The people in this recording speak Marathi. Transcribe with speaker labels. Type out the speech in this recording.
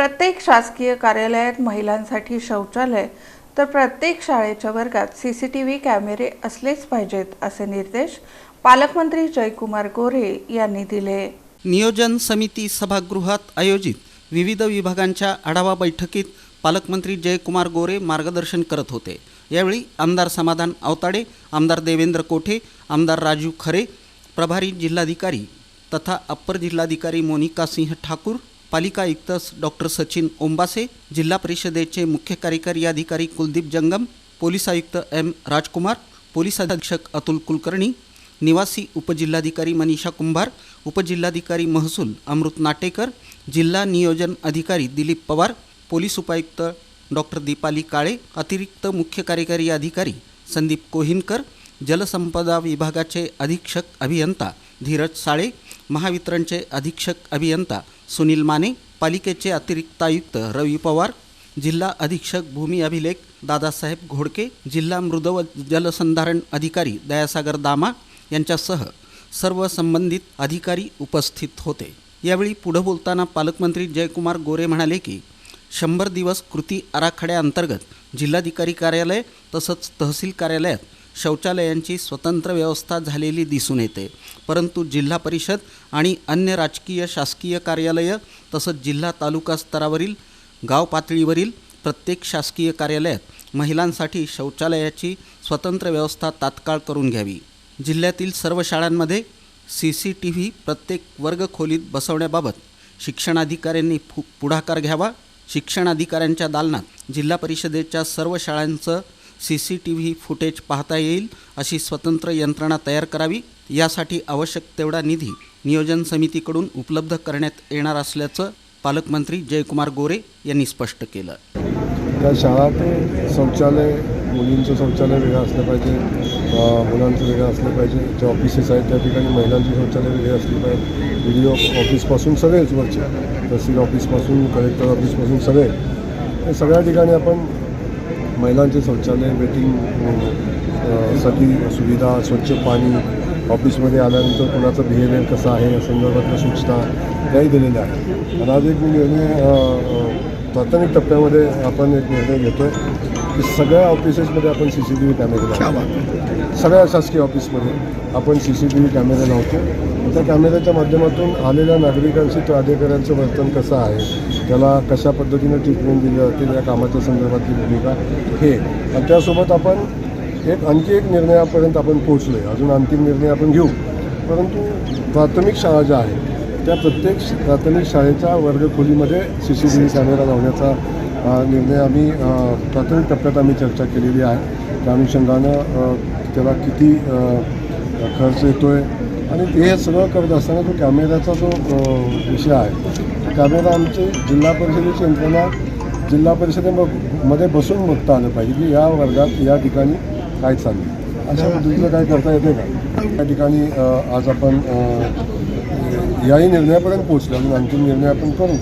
Speaker 1: प्रत्येक शासकीय कार्यालयात महिलांसाठी शौचालय तर प्रत्येक शाळेच्या वर्गात सी सी टी व्ही कॅमेरे असलेच पाहिजेत असे निर्देश पालकमंत्री जयकुमार गोरे यांनी दिले.
Speaker 2: नियोजन समिती सभागृहात आयोजित विविध विभागांच्या आढावा बैठकीत पालकमंत्री जयकुमार गोरे मार्गदर्शन करत होते. यावेळी आमदार समाधान अवताडे आमदार देवेंद्र कोठे आमदार राजू खरे प्रभारी जिल्हाधिकारी तथा अप्पर जिल्हाधिकारी मोनिका सिंह ठाकूर पालिका आयुक्त डॉक्टर सचिन ओंबासे जिल्हा परिषदेचे मुख्य कार्यकारी अधिकारी कुलदीप जंगम पोलीस आयुक्त एम राजकुमार पोलीस अधीक्षक अतुल कुलकर्णी निवासी उपजिल्हाधिकारी मनीषा कुंभार उपजिल्हाधिकारी महसूल अमृत नाटेकर जिल्हा नियोजन अधिकारी दिलीप पवार पोलीस उपायुक्त डॉक्टर दीपाली काळे अतिरिक्त मुख्य कार्यकारी अधिकारी संदीप कोहिनकर जलसंपदा विभागाचे अधीक्षक अभियंता धीरज साळे महावितरणचे अधीक्षक अभियंता सुनील माने पालिकेचे अतिरिक्त आयुक्त रवी पवार जिल्हा अधीक्षक भूमी अभिलेख दादासाहेब घोडके जिल्हा मृद व जलसंधारण अधिकारी दयासागर दामा यांच्यासह सर्व संबंधित अधिकारी उपस्थित होते. यावेळी पुढं बोलताना पालकमंत्री जयकुमार गोरे म्हणाले की शंभर दिवस कृती आराखड्याअंतर्गत जिल्हाधिकारी कार्यालय तसंच तहसील कार्यालयात शौचालयांची स्वतंत्र व्यवस्था झालेली दिसून येते. परंतु जिल्हा परिषद आणि अन्य राजकीय शासकीय कार्यालयं तसंच जिल्हा तालुका स्तरावरील गाव पातळीवरील प्रत्येक शासकीय कार्यालयात महिलांसाठी शौचालयाची स्वतंत्र व्यवस्था तात्काळ करून घ्यावी. जिल्ह्यातील सर्व शाळांमध्ये सी सी टी व्ही प्रत्येक वर्गखोलीत बसवण्याबाबत शिक्षणाधिकाऱ्यांनी फु पुढाकार घ्यावा. शिक्षणाधिकाऱ्यांच्या दालनात जिल्हा परिषदेच्या सर्व शाळांचं C C T V footage पाहता येईल अशी स्वतंत्र यंत्रणा तयार करावी. यासाठी आवश्यक तेवढा निधी नियोजन समितीकडून उपलब्ध करण्यात येणार असल्याचं पालकमंत्री जयकुमार गोरे यांनी स्पष्ट केलं.
Speaker 3: त्या शाळा ते शौचालय मुलींचं शौचालय वेगळं असलं पाहिजे मुलांचं वेगळं असलं पाहिजे जे ऑफिसेस आहेत त्या ठिकाणी महिलांची शौचालय वेगळी असली पाहिजे. व्हिडिओ ऑफिसपासून सगळेच वरचे तहसील ऑफिसपासून कलेक्टर ऑफिसपासून सगळे. सगळ्या ठिकाणी आपण महिलांचे शौचालय वेटिंगसाठी सुविधा स्वच्छ पाणी ऑफिसमध्ये आल्यानंतर कोणाचं बिहेवियर कसं आहे या संदर्भातल्या सूचना त्याही दिलेल्या आहेत. आणि आज एक मी निर्णय प्राथमिक टप्प्यामध्ये आपण एक निर्णय घेतो की सगळ्या ऑफिसेसमध्ये आपण सी सी टी व्ही कॅमेरे लावतो सगळ्या शासकीय ऑफिसमध्ये आपण सी सी टी व्ही कॅमेरे लावतो. त्या कॅमेऱ्याच्या माध्यमातून आलेल्या नागरिकांशी तो अधिकाऱ्यांचं वर्तन कसं आहे? त्याला कशा पद्धतीनं ट्रीटमेंट दिली जाते या कामाच्या संदर्भातली भूमिका हे आणि त्यासोबत आपण एक आणखी एक निर्णयापर्यंत आपण पोहोचलो आहे अजून अंतिम निर्णय आपण घेऊ. परंतु प्राथमिक शाळा ज्या आहेत त्या प्रत्येक प्राथमिक शाळेच्या वर्गखोलीमध्ये C C T V camera लावण्याचा निर्णय आम्ही प्राथमिक टप्प्यात आम्ही चर्चा केलेली आहे. त्या अनुषंगानं त्याला किती खर्च येतो आहे आणि ते सगळं करत असताना तो कॅमेऱ्याचा जो विषय आहे कॅमेरा आमचे जिल्हा परिषदेची यंत्रणा जिल्हा परिषदेमध्ये बसून बघता आलं पाहिजे की या वर्गात या ठिकाणी काय चाललं अशा पद्धतीचं काय करता येते का? या ठिकाणी आज आपण याही निर्णयापर्यंत पोहोचलो अजून अंतिम निर्णय आपण करू.